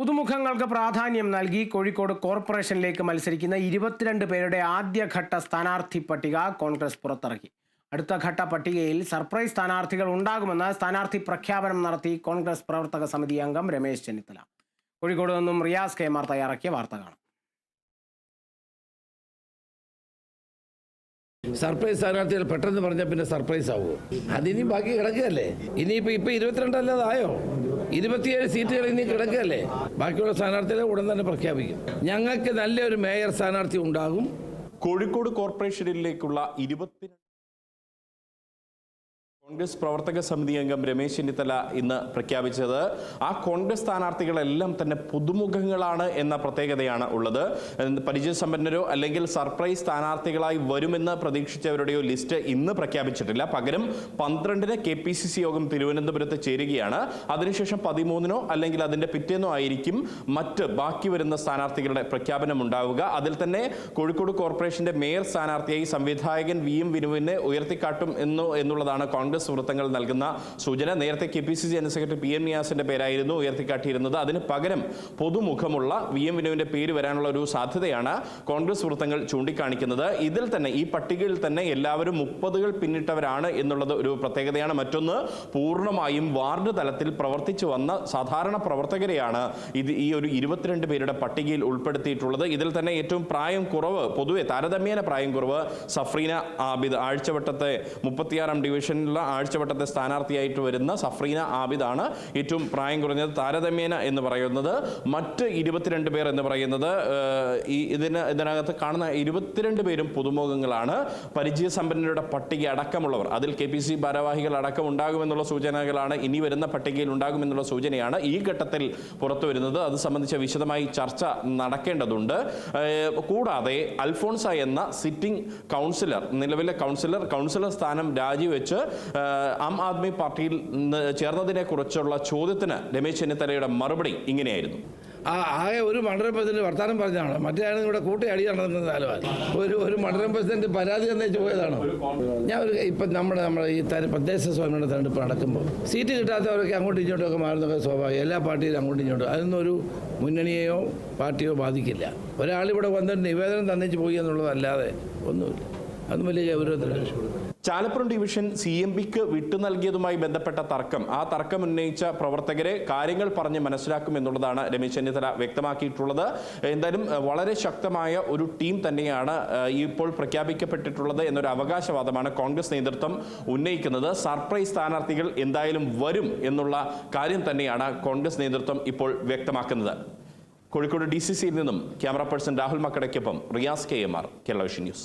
പുതുമുഖങ്ങൾക്ക് പ്രാധാന്യം നൽകി കോഴിക്കോട് കോർപ്പറേഷനിലേക്ക് മത്സരിക്കുന്ന ഇരുപത്തിരണ്ട് പേരുടെ ആദ്യഘട്ട സ്ഥാനാർത്ഥി പട്ടിക കോൺഗ്രസ് പുറത്തിറക്കി. അടുത്ത ഘട്ട പട്ടികയിൽ സർപ്രൈസ് സ്ഥാനാർത്ഥികൾ ഉണ്ടാകുമെന്ന് സ്ഥാനാർത്ഥി പ്രഖ്യാപനം നടത്തി കോൺഗ്രസ് പ്രവർത്തക സമിതി അംഗം രമേശ് ചെന്നിത്തല. കോഴിക്കോട് നിന്നും റിയാസ് കെമാർ തയ്യാറാക്കിയ വാർത്ത കാണാം. സർപ്രൈസ് സ്ഥാനാർത്ഥികൾ പെട്ടെന്ന് പറഞ്ഞാൽ പിന്നെ സർപ്രൈസ് ആവുമോ അതിനി ബാക്കി കിടക്കുകയല്ലേ? ഇനിയിപ്പോൾ ഇപ്പോൾ ഇരുപത്തിരണ്ടല്ലാതായോ ഇരുപത്തിയേഴ് സീറ്റുകൾ ഇനി കിടക്കുകയല്ലേ? ബാക്കിയുള്ള സ്ഥാനാർത്ഥികളെ ഉടൻ തന്നെ പ്രഖ്യാപിക്കും. ഞങ്ങൾക്ക് നല്ലൊരു മേയർ സ്ഥാനാർത്ഥി ഉണ്ടാകും. കോഴിക്കോട് കോർപ്പറേഷനിലേക്കുള്ള ഇരുപത്തി കോൺഗ്രസ് പ്രവർത്തക സമിതി അംഗം രമേശ് ചെന്നിത്തല ഇന്ന് പ്രഖ്യാപിച്ചത് ആ കോൺഗ്രസ് സ്ഥാനാർത്ഥികളെല്ലാം തന്നെ പുതുമുഖങ്ങളാണ് എന്ന പ്രത്യേകതയാണ് ഉള്ളത്. പരിചയസമ്പന്നരോ അല്ലെങ്കിൽ സർപ്രൈസ് സ്ഥാനാർത്ഥികളായി വരുമെന്ന് പ്രതീക്ഷിച്ചവരുടെയോ ലിസ്റ്റ് ഇന്ന് പ്രഖ്യാപിച്ചിട്ടില്ല. പകരം പന്ത്രണ്ടിന് കെ പി സി സി യോഗം തിരുവനന്തപുരത്ത് ചേരുകയാണ്. അതിനുശേഷം പതിമൂന്നിനോ അല്ലെങ്കിൽ അതിന്റെ പിറ്റേന്നോ ആയിരിക്കും മറ്റ് ബാക്കി വരുന്ന സ്ഥാനാർത്ഥികളുടെ പ്രഖ്യാപനം ഉണ്ടാവുക. അതിൽ തന്നെ കോഴിക്കോട് കോർപ്പറേഷന്റെ മേയർ സ്ഥാനാർത്ഥിയായി സംവിധായകൻ വി എം വിനുവിനെ ഉയർത്തിക്കാട്ടും എന്നു എന്നുള്ളതാണ് കോൺഗ്രസ് വൃത്തങ്ങൾ നൽകുന്ന സൂചന. നേരത്തെ K P C C general secretary P M നിയാസിന്റെ പേരായിരുന്നു ഉയർത്തിക്കാട്ടിയിരുന്നത്. അതിന് പകരം പൊതുമുഖമുള്ള വി എം വിനുവിന്റെ പേര് വരാനുള്ള ഒരു സാധ്യതയാണ് കോൺഗ്രസ് വൃത്തങ്ങൾ ചൂണ്ടിക്കാണിക്കുന്നത്. ഇതിൽ തന്നെ ഈ പട്ടികയിൽ തന്നെ എല്ലാവരും മുപ്പതുകൾ പിന്നിട്ടവരാണ് എന്നുള്ളത് ഒരു പ്രത്യേകതയാണ്. മറ്റൊന്ന് പൂർണമായും വാർഡ് തലത്തിൽ പ്രവർത്തിച്ചു വന്ന സാധാരണ പ്രവർത്തകരെയാണ് ഇത് ഈ ഒരു ഇരുപത്തിരണ്ട് പേരുടെ പട്ടികയിൽ ഉൾപ്പെടുത്തിയിട്ടുള്ളത്. ഇതിൽ തന്നെ ഏറ്റവും പ്രായം കുറവ് പൊതുവെ താരതമ്യേന പ്രായം കുറവ് സഫ്രീന ആബിദ്. ആഴ്ചവട്ടത്തെ മുപ്പത്തിയാറാം ഡിവിഷനിലുള്ള ആഴ്ചവട്ടത്തെ സ്ഥാനാർത്ഥിയായിട്ട് വരുന്ന സഫ്രീന ആബിദാണ് ഏറ്റവും പ്രായം കുറഞ്ഞത് താരതമ്യേന എന്ന് പറയുന്നത്. മറ്റ് ഇരുപത്തിരണ്ട് പേർ എന്ന് പറയുന്നത് ഈ ഇതിന് ഇതിനകത്ത് കാണുന്ന ഇരുപത്തിരണ്ട് പേരും പുതുമുഖങ്ങളാണ്. പരിചയസമ്പന്നരുടെ പട്ടിക അടക്കമുള്ളവർ അതിൽ കെ പി സി ഭാരവാഹികൾ അടക്കം ഉണ്ടാകുമെന്നുള്ള സൂചനകളാണ്. ഇനി വരുന്ന പട്ടികയിൽ ഉണ്ടാകുമെന്നുള്ള സൂചനയാണ് ഈ ഘട്ടത്തിൽ പുറത്തു വരുന്നത്. അത് സംബന്ധിച്ച വിശദമായി ചർച്ച നടക്കേണ്ടതുണ്ട്. കൂടാതെ അൽഫോൺസ എന്ന സിറ്റിംഗ് കൗൺസിലർ നിലവിലെ കൗൺസിലർ കൗൺസിലർ സ്ഥാനം രാജിവെച്ച് ആം ആദ്മി പാർട്ടിയിൽ ചേർന്നതിനെ കുറിച്ചുള്ള ചോദ്യത്തിന് രമേശ് ചെന്നിത്തലയുടെ മറുപടി ഇങ്ങനെയായിരുന്നു. ആ ആകെ ഒരു മണ്ഡലം പ്രസിഡന്റ് വർത്താനം പറഞ്ഞാണ് മറ്റേ ഇവിടെ കൂട്ടി അടി നടന്നത് ഒരു ഒരു മണ്ഡലം പ്രസിഡന്റ് പരാതി തന്നേച്ച് പോയതാണ്? ഞാൻ ഒരു ഇപ്പം നമ്മുടെ നമ്മുടെ ഈ തദ്ദേശ സ്വാമിയുടെ തെരഞ്ഞെടുപ്പ് നടക്കുമ്പോൾ സീറ്റ് കിട്ടാത്തവരൊക്കെ അങ്ങോട്ടും ഇങ്ങോട്ടും ഒക്കെ മാറുന്നൊക്കെ സ്വാഭാവികം എല്ലാ പാർട്ടിയിലും അങ്ങോട്ടും ഇങ്ങോട്ടും. അതൊന്നും ഒരു മുന്നണിയെയോ പാർട്ടിയോ ബാധിക്കില്ല. ഒരാളിവിടെ വന്നിട്ട് നിവേദനം തന്നേച്ച് പോയി എന്നുള്ളതല്ലാതെ ഒന്നുമില്ല. അതൊന്നും വലിയ ചാലപ്പുറം ഡിവിഷൻ സി എം പിക്ക് വിട്ടു നൽകിയതുമായി ബന്ധപ്പെട്ട തർക്കം. ആ തർക്കം ഉന്നയിച്ച പ്രവർത്തകരെ കാര്യങ്ങൾ പറഞ്ഞ് മനസ്സിലാക്കും എന്നുള്ളതാണ് രമേശ് ചെന്നിത്തല വ്യക്തമാക്കിയിട്ടുള്ളത്. എന്തായാലും വളരെ ശക്തമായ ഒരു ടീം തന്നെയാണ് ഇപ്പോൾ പ്രഖ്യാപിക്കപ്പെട്ടിട്ടുള്ളത് എന്നൊരു അവകാശവാദമാണ് കോൺഗ്രസ് നേതൃത്വം ഉന്നയിക്കുന്നത്. സർപ്രൈസ് സ്ഥാനാർത്ഥികൾ എന്തായാലും വരും എന്നുള്ള കാര്യം തന്നെയാണ് കോൺഗ്രസ് നേതൃത്വം ഇപ്പോൾ വ്യക്തമാക്കുന്നത്. കോഴിക്കോട് ഡി സി സിയിൽ നിന്നും camera person Rahul മക്കടയ്ക്കൊപ്പം Riyas K M R Kerala vision news.